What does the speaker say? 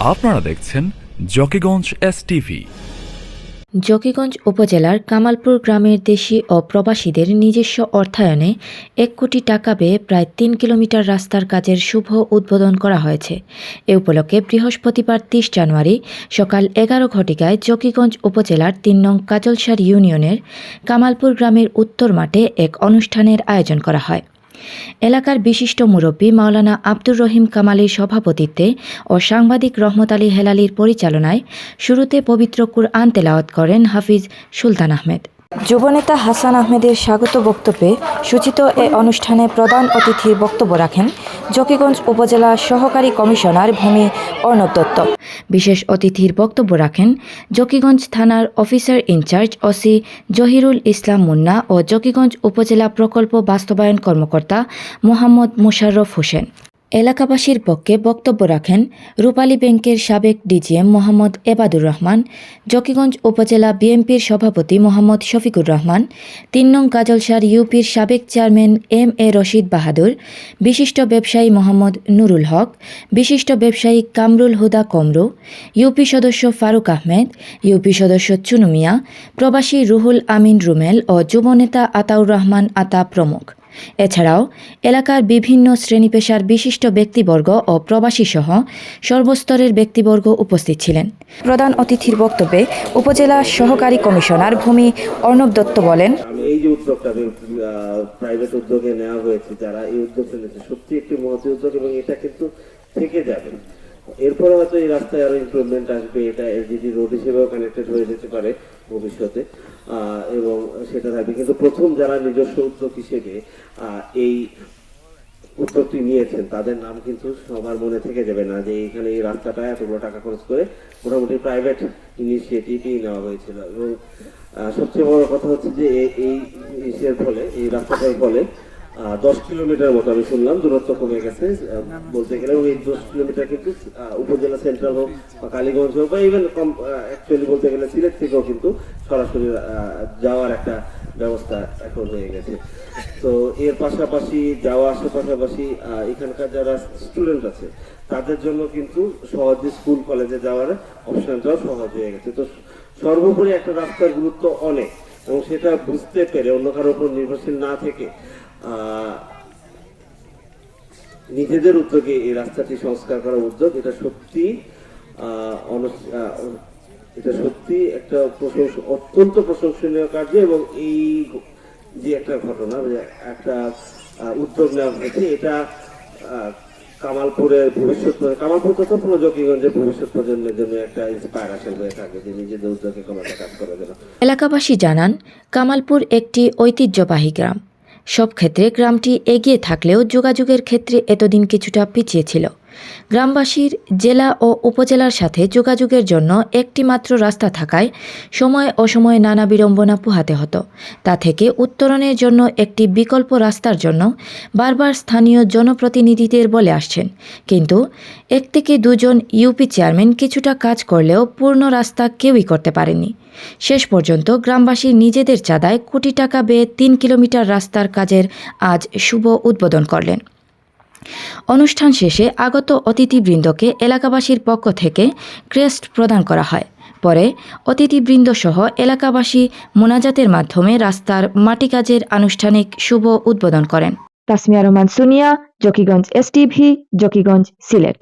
আপনারা দেখছেন Zakiganj S TV Zakiganj উপজেলার কামালপুর গ্রামের দেশি ও প্রবাসীদের নিজস্ব অর্থায়নে এক কোটি টাকা ব্যয়ে প্রায় তিন কিলোমিটার রাস্তার কাজের শুভ উদ্বোধন করা হয়েছে। এ উপলক্ষে বৃহস্পতিবার তিরিশ জানুয়ারি সকাল এগারো ঘটিকায় জকিগঞ্জ উপজেলার তিন নং কাজলসার ইউনিয়নের কামালপুর গ্রামের উত্তর মাঠে এক অনুষ্ঠানের আয়োজন করা হয়। এলাকার বিশিষ্ট মুরব্বী মাওলানা আব্দুর রহিম কামালের সভাপতিত্বে ও সাংবাদিক রহমত আলী হেলালির পরিচালনায় শুরুতে পবিত্র কুরআন তেলাওয়াত করেন হাফিজ সুলতান আহমেদ। যুবনেতা হাসান আহমেদের স্বাগত বক্তব্যে সূচিত এ অনুষ্ঠানে প্রধান অতিথির বক্তব্য রাখেন জকিগঞ্জ উপজেলা সহকারী কমিশনার ভূমি অর্ণব দত্ত। বিশেষ অতিথির বক্তব্য রাখেন জকিগঞ্জ থানার officer in charge OC Zahirul Islam Munna ও জকিগঞ্জ উপজেলা প্রকল্প বাস্তবায়ন কর্মকর্তা মোহাম্মদ মুশাররফ হোসেন। এলাকাবাসীর পক্ষে বক্তব্য রাখেন রূপালী ব্যাংকের সাবেক ডিজিএম মোহাম্মদ এবাদুর রহমান, জকিগঞ্জ উপজেলা বিএনপির সভাপতি মোহাম্মদ শফিকুর রহমান, তিন নং কাজলসার ইউপির সাবেক chairman M A Rashid Bahadur, বিশিষ্ট ব্যবসায়ী মোহাম্মদ নুরুল হক, বিশিষ্ট ব্যবসায়ী কামরুল হুদা কমরু, ইউপি সদস্য ফারুক আহমেদ, ইউপি সদস্য চুনু মিয়া, প্রবাসী রুহুল আমিন রুমেল ও যুবনেতা আতাউর রহমান আতা প্রমুখ। এছাড়াও, এলাকার বিভিন্ন শ্রেণি পেশার বিশিষ্ট ব্যক্তিবর্গ ও প্রবাসী সহ সর্বস্তরের ব্যক্তিবর্গ উপস্থিত ছিলেন। প্রধান অতিথির বক্তব্যে উপজেলা সহকারী কমিশনার ভূমি অর্ণব দত্ত বলেন এই যে উদ্যোগটা প্রাইভেট উদ্যোগে নেওয়া হয়েছে, যারা এই সত্যি একটি উদ্যোগ এবং এটা কিন্তু থেকে যাবে। এরপরে হয়তো এই রাস্তায় আরও ইমপ্রুভমেন্ট আসবে, এটা এলজিডি রোড হিসেবেও কানেক্টেড হয়ে যেতে পারে ভবিষ্যতে। এবং সেটা থাকবে। কিন্তু প্রথম যারা নিজস্ব উদ্যোগ হিসেবে এই উদ্যোগটি নিয়েছেন, তাদের নাম কিন্তু সবার মনে থেকে যাবে না যে এখানে এই রাস্তাটা এতগুলো টাকা খরচ করে মোটামুটি প্রাইভেট ইনিশিয়েটিভই নেওয়া হয়েছিল। এবং সবচেয়ে বড় কথা হচ্ছে যে এই ইসের ফলে, এই রাস্তাটার ফলে দশ কিলোমিটার মতো আমি শুনলাম দূরত্ব কমে গেছে। বলতে গেলে এই দশ কিলোমিটার কিন্তু উপজেলা সেন্ট্রাল হোক বা কালীগঞ্জ হোক বা ইভেন কম অ্যাকচুয়ালি বলতে গেলে সিলেট থেকেও কিন্তু সরাসরি যাওয়ার একটা ব্যবস্থা এখন হয়ে গেছে। তো এর পাশাপাশি যাওয়া আসার পাশাপাশি এখানকার যারা স্টুডেন্ট আছে তাদের জন্য কিন্তু সহজে স্কুল কলেজে যাওয়ার অপশনটাও সহজ হয়ে গেছে। তো সর্বোপরি একটা রাস্তার গুরুত্ব অনেক এবং সেটা বুঝতে পেরে অন্য কারোর উপর নির্ভরশীল না থেকে নিজেদের উদ্যোগে এই রাস্তাটি সংস্কার করার উদ্যোগ, এটা সত্যি এটা সত্যি একটা অত্যন্ত প্রশংসনীয় কার্য এবং এই যে একটা ঘটনা একটা উদ্যোগ নেওয়া হয়েছে, এটা কামালপুরের ভবিষ্যৎ কামালপুর তথা পুরো ভবিষ্যৎ প্রজন্মের জন্য একটা ইন্সপায়ারেশন হয়ে থাকে যে নিজেদের উদ্যোগে একটা কাজ করার জন্য। এলাকাবাসী জানান, কামালপুর একটি ঐতিহ্যবাহী গ্রাম। সব ক্ষেত্রে গ্রামটি এগিয়ে থাকলেও যোগাযোগের ক্ষেত্রে এতদিন কিছুটা পিছিয়ে ছিল। গ্রামবাসীর জেলা ও উপজেলার সাথে যোগাযোগের জন্য একটি মাত্র রাস্তা থাকায় সময় অসময়ে নানা বিড়ম্বনা পোহাতে হতো। তা থেকে উত্তরণের জন্য একটি বিকল্প রাস্তার জন্য বারবার স্থানীয় জনপ্রতিনিধিদের বলে আসছেন। কিন্তু এক থেকে দুজন ইউপি চেয়ারম্যান কিছুটা কাজ করলেও পূর্ণ রাস্তা কেউই করতে পারেনি। শেষ পর্যন্ত গ্রামবাসী নিজেদের চাঁদায় কোটি টাকা ব্যয়ে তিন কিলোমিটার রাস্তার কাজের আজ শুভ উদ্বোধন করলেন। অনুষ্ঠান শেষে আগত অতিথিবৃন্দকে এলাকাবাসীর পক্ষ থেকে ক্রেস্ট প্রদান করা হয়। পরে অতিথিবৃন্দসহ এলাকাবাসী মোনাজাতের মাধ্যমে রাস্তার মাটি কাজের আনুষ্ঠানিক শুভ উদ্বোধন করেন। তাসমিয়া রহমান, সুনিয়া, জকিগঞ্জ এসটিভি, জকিগঞ্জ সিলেট।